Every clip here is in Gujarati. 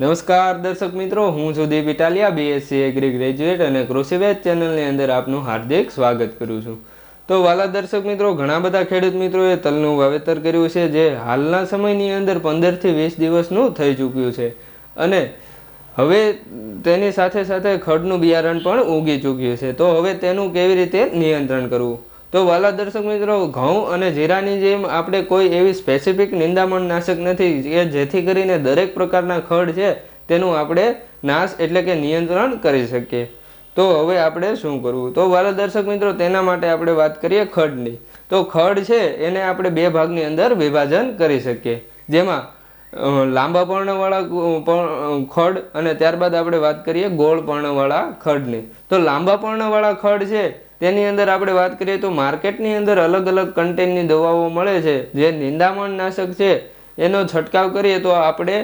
નમસ્કાર દર્શક મિત્રો, હું છું Deep Italiya BSc agri graduate અને કૃષિવેદ ચેનલની અંદર આપનું હાર્દિક સ્વાગત કરું છું. તો વાલા દર્શક મિત્રો, ઘણા બધા ખેડૂત મિત્રોએ તલનું વાવેતર કર્યું છે, જે હાલના સમયની અંદર પંદરથી વીસ દિવસનું થઈ ચૂક્યું છે. અને હવે તેની સાથે સાથે ખડનું બિયારણ પણ ઉગી ચૂક્યું છે. તો હવે તેનું કેવી રીતે નિયંત્રણ કરવું? તો વાલા દર્શક મિત્રો, ઘઉં અને જીરાની જેમ આપણે કોઈ એવી સ્પેસિફિક નિંદામણ નાશક નથી કે જેથી કરીને દરેક પ્રકારના ખડ છે તેનું આપણે નાશ એટલે કે નિયંત્રણ કરી શકીએ. તો હવે આપણે શું કરવું? તો વાલા દર્શક મિત્રો, તેના માટે આપણે વાત કરીએ ખડની. તો ખડ છે એને આપણે બે ભાગની અંદર વિભાજન કરી શકીએ. જેમાં લાંબા પર્ણવાળા ખડ અને ત્યારબાદ આપણે વાત કરીએ ગોળ પર્ણવાળા ખડની. તો લાંબા પર્ણવાળા ખડ છે તેની અંદર આપણે વાત કરીએ તો માર્કેટની અંદર અલગ અલગ કન્ટેનની દવાઓ મળે છે. જે નિંદામણ નાશક છે, એનો છંટકાવ કરીએ તો આપણે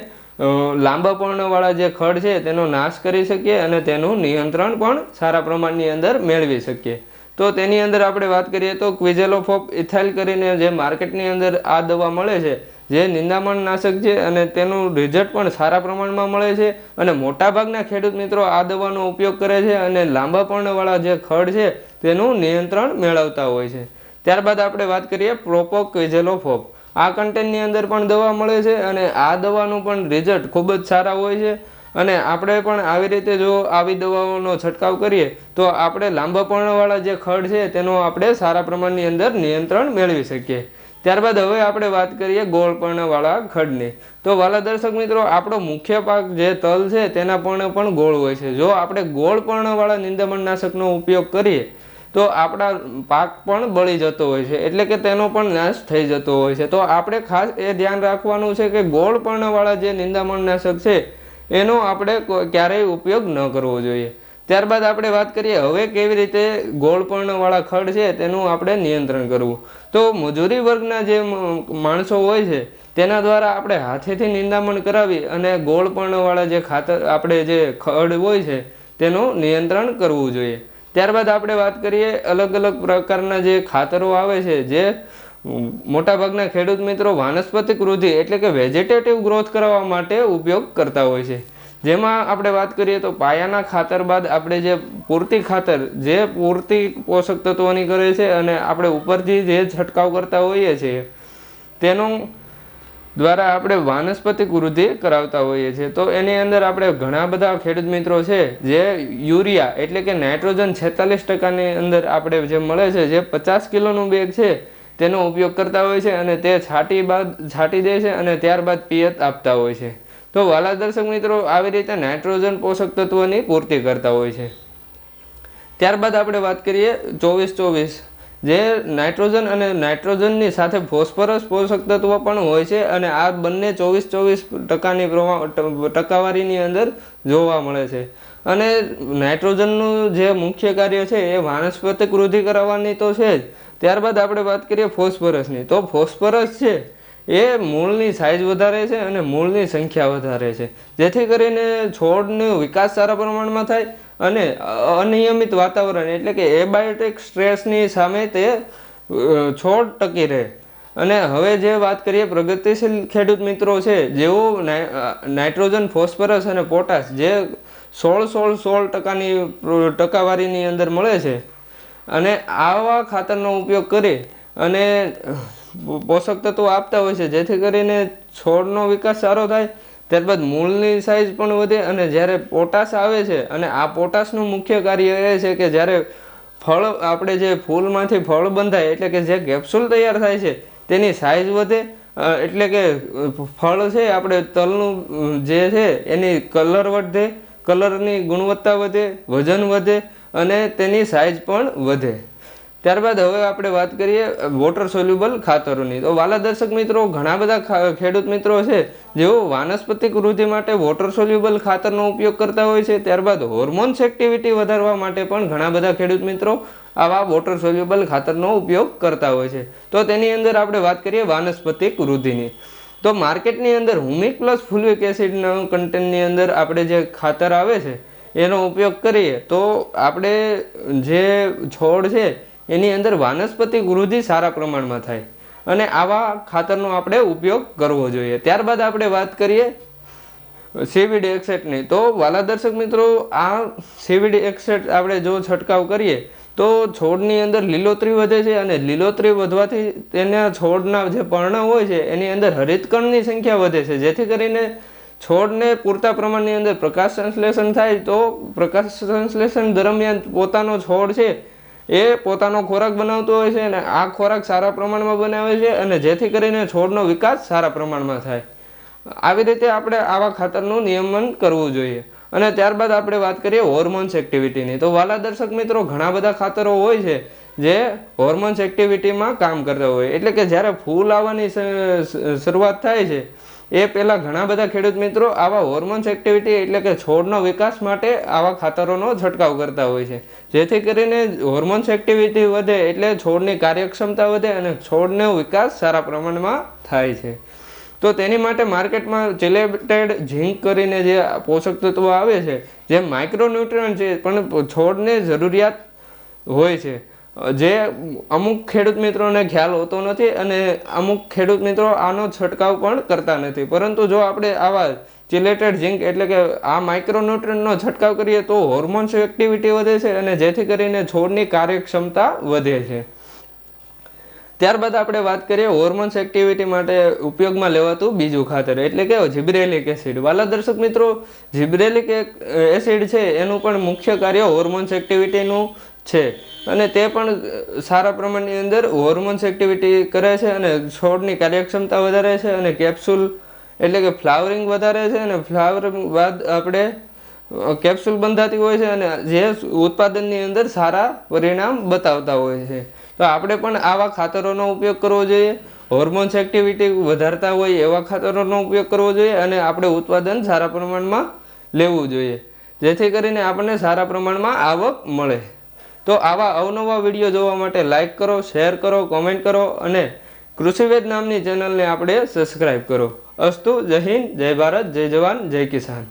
લાંબા પર્ણવાળા જે ખડ છે, તેનો નાશ કરી શકીએ અને તેનું નિયંત્રણ પણ સારા પ્રમાણની અંદર મેળવી શકીએ. તો તેની અંદર આપણે વાત કરીએ તો ક્વિઝેલોફોપ ઇથાઇલ કરીને જે માર્કેટની અંદર આ દવા મળે છે જે નિંદામણ નાશક છે અને તેનું રિઝલ્ટ પણ સારા પ્રમાણમાં મળે છે અને મોટાભાગના ખેડૂત મિત્રો આ દવાનો ઉપયોગ કરે છે અને લાંબા પર્ણવાળા જે ખડ છે તેનું નિયંત્રણ મેળવતા હોય છે. ત્યારબાદ આપણે વાત કરીએ પ્રોપો ક્વિઝેલોફોપ આ કન્ટેનની અંદર પણ દવા મળે છે અને આ દવાનું પણ રિઝલ્ટ ખૂબ જ સારા હોય છે. અને આપણે પણ આવી રીતે જો આવી દવાઓનો છંટકાવ કરીએ તો આપણે લાંબા પર્ણવાળા જે ખડ છે તેનો આપણે સારા પ્રમાણની અંદર નિયંત્રણ મેળવી શકીએ. ત્યારબાદ હવે આપણે વાત કરીએ ગોળપર્ણવાળા ખડની. તો વાલા દર્શક મિત્રો, આપણો મુખ્ય પાક જે તલ છે, તેના પર્ણ પણ ગોળ હોય છે. જો આપણે ગોળપર્ણવાળા નિંદામણનાશકનો ઉપયોગ કરીએ, તો આપણા પાક પણ બળી જતો હોય છે. એટલે કે તેનો પણ નાશ થઈ જતો હોય છે. તો આપણે ખાસ એ ધ્યાન રાખવાનું છે કે ગોળપર્ણવાળા જે નિંદામણનાશક છે, એનો આપણે ક્યારેય ઉપયોગ ન કરવો જોઈએ. ત્યારબાદ આપણે વાત કરીએ, હવે કેવી રીતે ગોળપર્ણવાળા ખડ છે તેનું આપણે નિયંત્રણ કરવું. તો મજૂરી વર્ગના જે માણસો હોય છે, તેના દ્વારા આપણે હાથેથી નિંદામણ કરાવી અને ગોળપર્ણવાળા જે ખાતર, આપણે જે ખડ હોય છે, તેનું નિયંત્રણ કરવું જોઈએ. ત્યારબાદ આપણે વાત કરીએ અલગ અલગ પ્રકારના જે ખાતરો આવે છે, જે મોટાભાગના ખેડૂત મિત્રો વાનસ્પતિક વૃદ્ધિ એટલે કે વેજીટેટિવ ગ્રોથ કરવા માટે ઉપયોગ કરતા હોય છે. જેમાં આપણે વાત કરીએ તો પાયાના ખાતર બાદ આપણે જે પૂરતી ખાતર, જે પૂરતી પોષક તત્વોની કરે છે અને આપણે ઉપરથી જે છંટકાવ કરતા હોઈએ છીએ, તેનું દ્વારા આપણે વાનસ્પતિક વૃદ્ધિ કરાવતા હોઈએ છીએ. તો એની અંદર આપણે ઘણા બધા ખેડૂત મિત્રો છે, જે યુરિયા એટલે કે નાઇટ્રોજન છેતાલીસ ટકાની અંદર આપણે જે મળે છે, જે પચાસ કિલોનું બેગ છે, તેનો ઉપયોગ કરતા હોય છે અને તે છાંટી બાદ, છાંટી દે છે અને ત્યારબાદ પિયત આપતા હોય છે. તો વાલા દર્શક મિત્રો, આવી રીતે નાઇટ્રોજન પોષક તત્વોની પૂર્તિ કરતા હોય છે. ત્યારબાદ આપણે વાત કરીએ ચોવીસ ચોવીસ, જે નાઇટ્રોજન અને નાઇટ્રોજનની સાથે ફોસ્ફરસ પોષક તત્વ પણ હોય છે અને આ બંને ચોવીસ ચોવીસ ટકાની પ્રમાણ ટકાવારીની અંદર જોવા મળે છે. અને નાઇટ્રોજનનું જે મુખ્ય કાર્ય છે એ વાનસ્પતિક વૃદ્ધિ કરાવવાની તો છે જ. ત્યારબાદ આપણે વાત કરીએ ફોસ્ફરસની. તો ફોસ્ફરસ છે એ મૂળની સાઇઝ વધારે છે અને મૂળની સંખ્યા વધારે છે. જેથી કરીને છોડનો વિકાસ સારા પ્રમાણમાં થાય અને અનિયમિત વાતાવરણ એટલે કે એબાયોટિક સ્ટ્રેસની સામે તે છોડ ટકી રહે. અને હવે જે વાત કરીએ પ્રગતિશીલ ખેડૂત મિત્રો છે, જેઓ નાઇટ્રોજન, ફોસ્ફરસ અને પોટાશ જે સોળ સોળ સોળ ટકાની ટકાવારીની અંદર મળે છે. અને આવા ખાતરનો ઉપયોગ કરી અને પોષક તત્વો આપતા હોય છે, જેથી કરીને છોડનો વિકાસ સારો થાય, ત્યારબાદ મૂળની સાઇઝ પણ વધે અને જ્યારે પોટાશ આવે છે અને આ પોટાશનું મુખ્ય કાર્ય એ છે કે જ્યારે ફળ, આપણે જે ફૂલમાંથી ફળ બંધાય, એટલે કે જે કેપ્સ્યુલ તૈયાર થાય છે, તેની સાઇઝ વધે એટલે કે ફળ છે, આપણે તલનું, જે છે, એની કલર વધે કલરની ગુણવત્તા વધે, વજન વધે અને તેની સાઇઝ પણ વધે. ત્યારબાદ હવે આપણે વાત કરીએ વોટર સોલ્યુબલ ખાતરોની. તો વાલા દર્શક મિત્રો, ઘણા બધા ખેડૂત મિત્રો છે, જેઓ વાનસ્પતિક વૃદ્ધિ માટે વોટર સોલ્યુબલ ખાતરનો ઉપયોગ કરતા હોય છે. ત્યારબાદ હોર્મોન્સ એક્ટિવિટી વધારવા માટે પણ ઘણા બધા ખેડૂત મિત્રો આવા વોટર સોલ્યુબલ ખાતરનો ઉપયોગ કરતા હોય છે. તો તેની અંદર આપણે વાત કરીએ વાનસ્પતિક વૃદ્ધિની. તો માર્કેટની અંદર હુમિક પ્લસ ફુલ્વિક એસિડના કન્ટેન્ટની અંદર આપણે જે ખાતર આવે છે, એનો ઉપયોગ કરીએ, તો આપણે જે છોડ છે એની અંદર વાનસ્પતિક વૃદ્ધિ સારા પ્રમાણમાં થાય. અને આવા ખાતરનો આપણે ઉપયોગ કરવો જોઈએ. ત્યારબાદ આપણે વાત કરીએ સીવીડ એક્સેટની. તો વાલા દર્શક મિત્રો, આ સીવીડ એક્સેટ આપણે જો છંટકાવ કરીએ, તો છોડની અંદર લીલોતરી વધે છે અને લીલોતરી વધવાથી તેના છોડના જે પર્ણ હોય છે, એની અંદર હરિતકણની સંખ્યા વધે છે. જેથી કરીને છોડને પૂરતા પ્રમાણની અંદર પ્રકાશ સંશ્લેષણ થાય તો પ્રકાશ સંશ્લેષણ દરમિયાન પોતાનો છોડ છે એ પોતાનો ખોરાક બનાવતો હોય છે અને આ ખોરાક સારા પ્રમાણમાં બનાવે છે અને જેથી કરીને છોડનો વિકાસ સારા પ્રમાણમાં થાય. આવી રીતે આપણે આવા ખાતરનું નિયમન કરવું જોઈએ. અને ત્યારબાદ આપણે વાત કરીએ હોર્મોન્સ એક્ટિવિટીની તો વાલા દર્શક મિત્રો, ઘણા બધા ખાતરો હોય છે જે હોર્મોન્સ એક્ટિવિટીમાં કામ કરતા હોય. એટલે કે જ્યારે ફૂલ આવવાની શરૂઆત થાય છે એ પહેલાં ઘણા બધા ખેડૂત મિત્રો આવા હોર્મોન્સ એક્ટિવિટી એટલે કે છોડનો વિકાસ માટે આવા ખાતરોનો છંટકાવ કરતા હોય છે. જેથી કરીને હોર્મોન્સ એક્ટિવિટી વધે એટલે છોડની કાર્યક્ષમતા વધે અને છોડનો વિકાસ સારા પ્રમાણમાં થાય છે. તો તેની માટે માર્કેટમાં ચિલેટેડ ઝીંક કરીને જે પોષક તત્વો આવે છે, જે માઇક્રોન્યુટ્રન છે, પણ છોડને જરૂરિયાત હોય છે. જે અમુક ખેડૂત મિત્રોને ખ્યાલ હોતો નથી અને અમુક ખેડૂત મિત્રો આનો છંટકાવ પણ કરતા નથી. પરંતુ જો આપણે આવા ચિલેટેડ ઝીંક એટલે કે આ માઇક્રોન્યુટ્રનનો છંટકાવ કરીએ તો હોર્મોન્સ એક્ટિવિટી વધે છે અને જેથી કરીને છોડની કાર્યક્ષમતા વધે છે. ત્યારબાદ આપણે વાત કરીએ હોર્મોન્સ એક્ટિવિટી માટે ઉપયોગમાં લેવાતું બીજું ખાતર, એટલે કે જીબ્રેલિક એસિડ. વાલા દર્શક મિત્રો, જીબ્રેલિક એસિડ છે, એનું પણ મુખ્ય કાર્ય હોર્મોન્સ એક્ટિવિટીનું છે. અને તે પણ સારા પ્રમાણની અંદર હોર્મોન્સ એક્ટિવિટી કરે છે અને છોડની કાર્યક્ષમતા વધારે છે અને કેપ્સ્યુલ એટલે કે ફ્લાવરિંગ વધારે છે અને ફ્લાવરિંગ બાદ આપણે કેપ્સ્યુલ બંધાતી હોય છે અને જે ઉત્પાદનની અંદર સારા પરિણામ બતાવતા હોય છે. તો આપણે પણ આવા ખાતરોનો ઉપયોગ કરવો જોઈએ હોર્મોન્સ એક્ટિવિટી વધારતા હોય એવા ખાતરોનો ઉપયોગ કરવો જોઈએ અને આપણે ઉત્પાદન સારા પ્રમાણમાં લેવું જોઈએ. જેથી કરીને આપણને સારા પ્રમાણમાં આવક મળે. તો આવા અવનવા વીડિયો જોવા માટે લાઈક કરો શેર કરો કોમેન્ટ કરો અને કૃષિવેદ નામની ચેનલને આપણે સબસ્ક્રાઈબ કરો. અસ્તુ, જય હિન્દ, જય ભારત, જય જવાન, જય કિસાન.